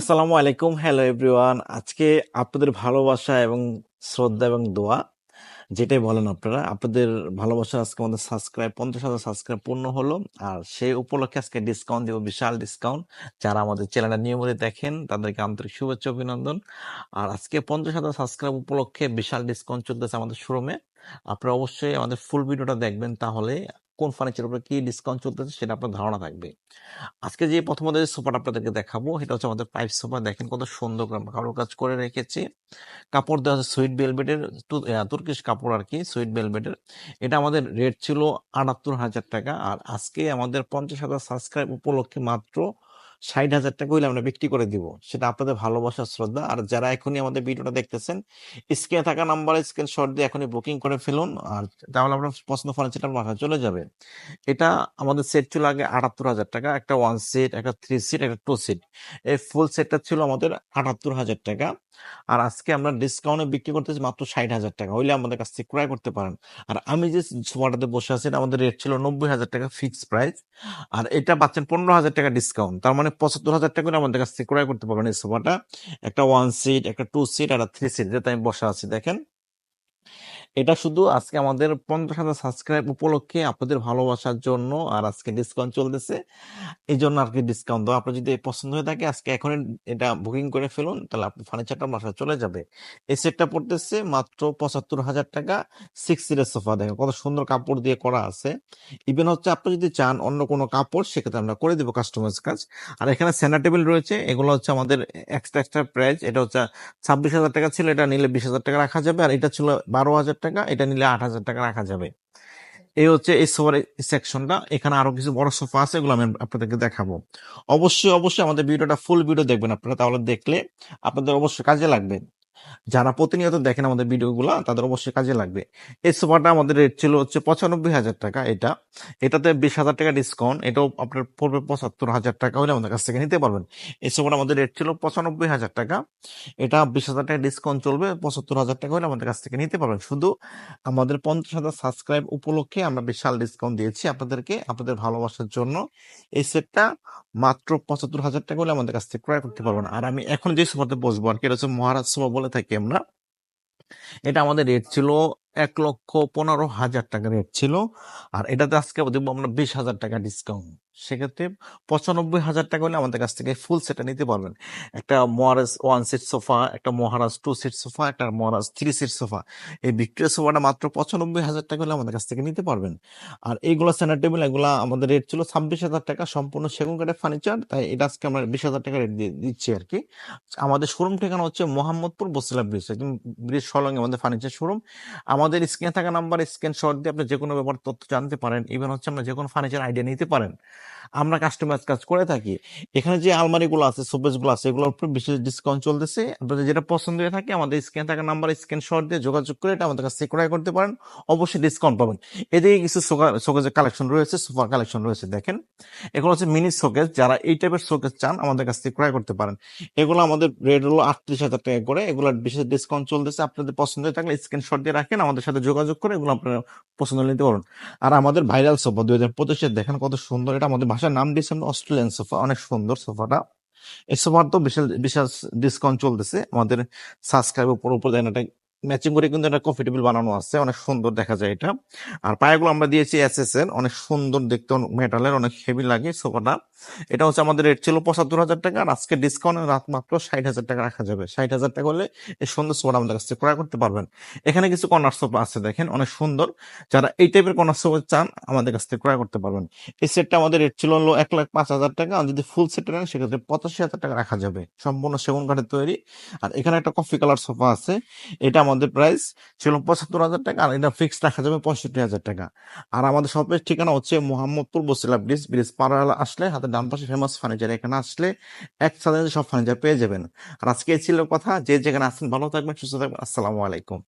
আসসালামু আলাইকুম। Hello everyone আজকে আপনাদের ভালোবাসা এবং শ্রদ্ধা এবং দোয়া, যেটাই বলেন আপনারা, আপনাদের ভালোবাসা আজকে আমাদের সাবস্ক্রাইব পঞ্চাশ হাজার সাবস্ক্রাইব পূর্ণ হলো। আর সেই উপলক্ষে আজকে ডিসকাউন্ট দেবো, বিশাল ডিসকাউন্ট যারা আমাদের চ্যানেলটা নিয়মিত দেখেন, তাদেরকে আন্তরিক শুভেচ্ছা, অভিনন্দন। আর আজকে পঞ্চাশ হাজার সাবস্ক্রাইব উপলক্ষে বিশাল ডিসকাউন্ট চলতেছে আমাদের শোরুমে আপনারা অবশ্যই আমাদের ফুল ভিডিওটা দেখবেন, তাহলে কোন ফার্নিচার উপরে কি ডিসকাউন্ট চলতেছে সেটা আপনার ধারণা থাকবে। আজকে যে প্রথমত যে সোফাটা আপনাদেরকে দেখাবো এটা হচ্ছে আমাদের পাইপ সোফা দেখেন কত সুন্দর করে কাজ করে রেখেছি। কাপড় দেওয়া আছে সুইট বেলভেটের তুর্কিশ কাপড় আর কি সুইট বেলবেটের এটা আমাদের রেট ছিল আটাত্তর হাজার টাকা। আর আজকে আমাদের পঞ্চাশ হাজার সাবস্ক্রাইব উপলক্ষে মাত্র ষাট হাজার টাকা হইলে আমরা বিক্রি করে দিব। সেটা আপনাদের ভালোবাসার শ্রদ্ধা। আর যারা এখনই আমাদের ভিডিওটা দেখতেছেন, স্ক্রিনে থাকা নাম্বারে শর্ট দিয়ে এখনই বুকিং করে ফেলুন। আর তাহলে আপনার পছন্দ ফার্নিচারটা মাথা চলে যাবে। এটা আমাদের সেট ছিল আগে আটাত্তর হাজার টাকা। একটা ওয়ান সিট একটা থ্রি সিট একটা টু সিট এই ফুল সেটটা ছিল আমাদের আটাত্তর হাজার টাকা। আর আজকে আমরা ডিসকাউন্টে বিক্রি করতেছি মাত্র ষাট হাজার টাকা। হইলে আমাদের কাছ থেকে ক্রয় করতে পারেন। আর আমি যে সোফাটাতে বসে আছি আমাদের রেট ছিল নব্বই হাজার টাকা ফিক্সড প্রাইস আর এটা পাচ্ছেন পনেরো হাজার টাকা ডিসকাউন্ট তার মানে পঁচাত্তর হাজার টাকা আমাদের কাছ থেকে ক্রয় করতে পারবেন এই সোফাটা। একটা ওয়ান সিট একটা টু সিট আর থ্রি সিট যেটা আমি বসে আছি, দেখেন। এটা শুধু আজকে আমাদের পঞ্চাশ হাজার সাবস্ক্রাইব উপলক্ষে আপনাদের ভালোবাসার জন্য আর আজকে ডিসকাউন্ট চলতেছে। এই জন্য আর কি ডিসকাউন্ট দেওয়া। আপনার যদি পছন্দ হয়ে থাকে, আজকে এখনই এটা বুকিং করে ফেলুন, তাহলে আপনি ফার্নিচারটা বাসায় চলে যাবে। এই সেটটা পড়তেছে মাত্র পঁচাত্তর হাজার টাকা সিক্স সিটের সোফা দেখেন কত সুন্দর কাপড় দিয়ে করা আছে। ইভেন হচ্ছে আপনি যদি চান অন্য কোনো কাপড়, সেক্ষেত্রে আমরা করে দেবো কাস্টমাইজ কাজ। আর এখানে সেন্টার টেবিল রয়েছে, এগুলো হচ্ছে আমাদের এক্সট্রা এক্সট্রা প্রাইস এটা হচ্ছে ছাব্বিশ হাজার টাকা ছিল, এটা নিলে বিশ হাজার টাকা রাখা যাবে। আর এটা ছিল বারো হাজার টাকা, এটা নিলে আট হাজার টাকা রাখা যাবে। এই হচ্ছে এই সোফার সেকশনটা এখানে আরও কিছু বড় সোফা আছে, এগুলো আমি আপনাদেরকে দেখাবো। অবশ্যই অবশ্যই আমাদের ভিডিওটা ফুল ভিডিও দেখবেন আপনারা, তাহলে দেখলে আপনাদের অবশ্যই কাজে লাগবে। যারা প্রতিনিয়ত দেখেন আমাদের ভিডিওগুলো, তাদের অবশ্যই কাজে লাগবে। এই সোফাটা আমাদের রেট ছিল হচ্ছে পঁচানব্বই হাজার টাকা এটা। এটাতে বিশ হাজার টাকা ডিসকাউন্ট এটাও আপনার পড়বে পঁচাত্তর হাজার টাকা হলে আমাদের কাছ থেকে নিতে পারবেন। এই সোফাটা আমাদের রেট ছিল পঁচানব্বই হাজার টাকা। এটা বিশ হাজার টাকা ডিসকাউন্ট চলবে, পঁচাত্তর হাজার টাকা হলে আমাদের কাছ থেকে নিতে পারবেন। শুধু আমাদের পঞ্চাশ হাজার সাবস্ক্রাইব উপলক্ষে আমরা বিশাল ডিসকাউন্ট দিয়েছি আপনাদেরকে, আপনাদের ভালোবাসার জন্য। এই সেটটা মাত্র পঁচাত্তর হাজার টাকা হলে আমাদের কাছ থেকে ক্রয় করতে পারবেন। আর আমি এখন যে সোফাতে বসবো আর কি, এটা হচ্ছে মহারাজ সোফা বলে থাকি আমরা, এটা আমাদের রেট ছিল এক লক্ষ পনেরো হাজার টাকা রেট ছিল, আর এটাতে আজকে দেবো আমরা বিশ হাজার টাকা ডিসকাউন্ট সেক্ষেত্রে পঁচানব্বই হাজার টাকা হলে আমাদের কাছ থেকে ফুল সেটটা নিতে পারবেন। একটা মহারাজ ওয়ান সিট সোফা একটা মহারাজ টু সিট সোফা একটা মহারাজ থ্রি সিট সোফা এই ভিক্টোরিয়া সোফাটা মাত্র পঁচানব্বই হাজার টাকা হলে আমাদের কাছ থেকে নিতে পারবেন। আর এইগুলো সেন্টার টেবিল এগুলো আমাদের রেট ছিল ছাব্বিশ হাজার টাকা, সম্পূর্ণ সেগুন কাঠের ফার্নিচার তাই এটা আজকে আমরা বিশ হাজার টাকা রেট দিয়ে দিচ্ছি আর কি। আমাদের শোরুম ঠিকানা হচ্ছে মোহাম্মদপুর বসিলা ব্রিজ একদম ব্রিজ সলঙ্গে আমাদের ফার্নিচার শোরুম আমাদের স্ক্রিনে থাকা নাম্বার স্ক্রিন শট দিয়ে আপনি যে কোনো ব্যাপার তথ্য জানতে পারেন। ইভেন হচ্ছে আমরা যে কোনো ফার্নিচার আইডিয়া নিতে পারেন। আমরা কাস্টমাইজ কাজ করে থাকি। এখানে যে আলমারিগুলো আছে শোকেসগুলো আছে, এগুলোর উপর বিশেষ ডিসকাউন্ট চলতেছে। আপনাদের যেটা পছন্দ হয়ে থাকে, আমাদের স্ক্রিনে থাকা নাম্বার স্ক্রিন শট দিয়ে যোগাযোগ করে এটা আমাদের কাছে ক্রয় করতে পারেন। অবশ্যই ডিসকাউন্ট পাবেন। এদিকে কিছু শোকেজের কালেকশন রয়েছে সোফার কালেকশন রয়েছে, দেখেন। এগুলো হচ্ছে মিনি শোকেস যারা এই টাইপের শোকেস চান, আমাদের কাছ থেকে ক্রয় করতে পারেন। এগুলো আমাদের রেট হলো আটত্রিশ হাজার টাকা করে। এগুলোর বিশেষ ডিসকাউন্ট চলতেছে। আপনাদের পছন্দ হয়ে থাকলে স্ক্রিনশট দিয়ে রাখেন, আমাদের সাথে যোগাযোগ করে এগুলো আপনারা পছন্দ নিতে পারেন আর আমাদের ভাইরাল সোফা দুই হাজার পঁচিশে দেখেন কত সুন্দর, এটা আমাদের ভাষার নাম দিয়েছে অস্ট্রেলিয়ান সোফা, অনেক সুন্দর সোফাটা। এই সোফার তো বিশাল বিশাল ডিসকাউন্ট চলতেছে। আমাদের সাবস্ক্রাইব উপর উপর দেন এটা ম্যাচিং করে কিন্তু একটা কফি বানানো আছে, অনেক সুন্দর দেখা যায় এটা। আর পায়াগুলো আমরা দিয়েছি এস এস এর অনেক সুন্দর দেখতে মেটালের অনেক হেভি লাগে সোফাটা। এটা হচ্ছে আমাদের রেট ছিল পঁচাত্তর হাজার টাকা আর আজকে ডিসকাউন্ট রাত মাত্র ষাট হাজার টাকা রাখা যাবে। ষাট হাজার টাকা হলে এই সুন্দর সোফাটা আমাদের কাছে ক্রয় করতে পারবেন। এখানে কিছু কর্নার সোফা আছে দেখেন, অনেক সুন্দর। যারা এই টাইপের কর্নার সোফা চান, আমাদের কাছ থেকে ক্রয় করতে পারবেন। এই সেটটা আমাদের রেট ছিল হলো এক লাখ পাঁচ হাজার টাকা আর যদি ফুল সেট নেন, সেক্ষেত্রে পঁচাশি হাজার টাকা রাখা যাবে। সম্পূর্ণ সেগুন কাঠের তৈরি। আর এখানে একটা কফি কালার সোফা আছে। এটা আমাদের প্রাইস ছিল পঁচাত্তর হাজার টাকা আর এটা ফিক্সড রাখা যাবে পঁয়ষট্টি হাজার টাকা। আর আমাদের শপের ঠিকানা হচ্ছে মোহাম্মদপুর বসিলা ব্রিজ ব্রিজ পাড়া আসলে হাতে ডান পাশে ফেমাস ফার্নিচার এখানে আসলে এক সাথে সব ফার্নিচার পেয়ে যাবেন। আর আজকে ছিল কথা। যে যেখানে আসছেন ভালো থাকবেন, সুস্থ থাকবেন। আসসালামু আলাইকুম।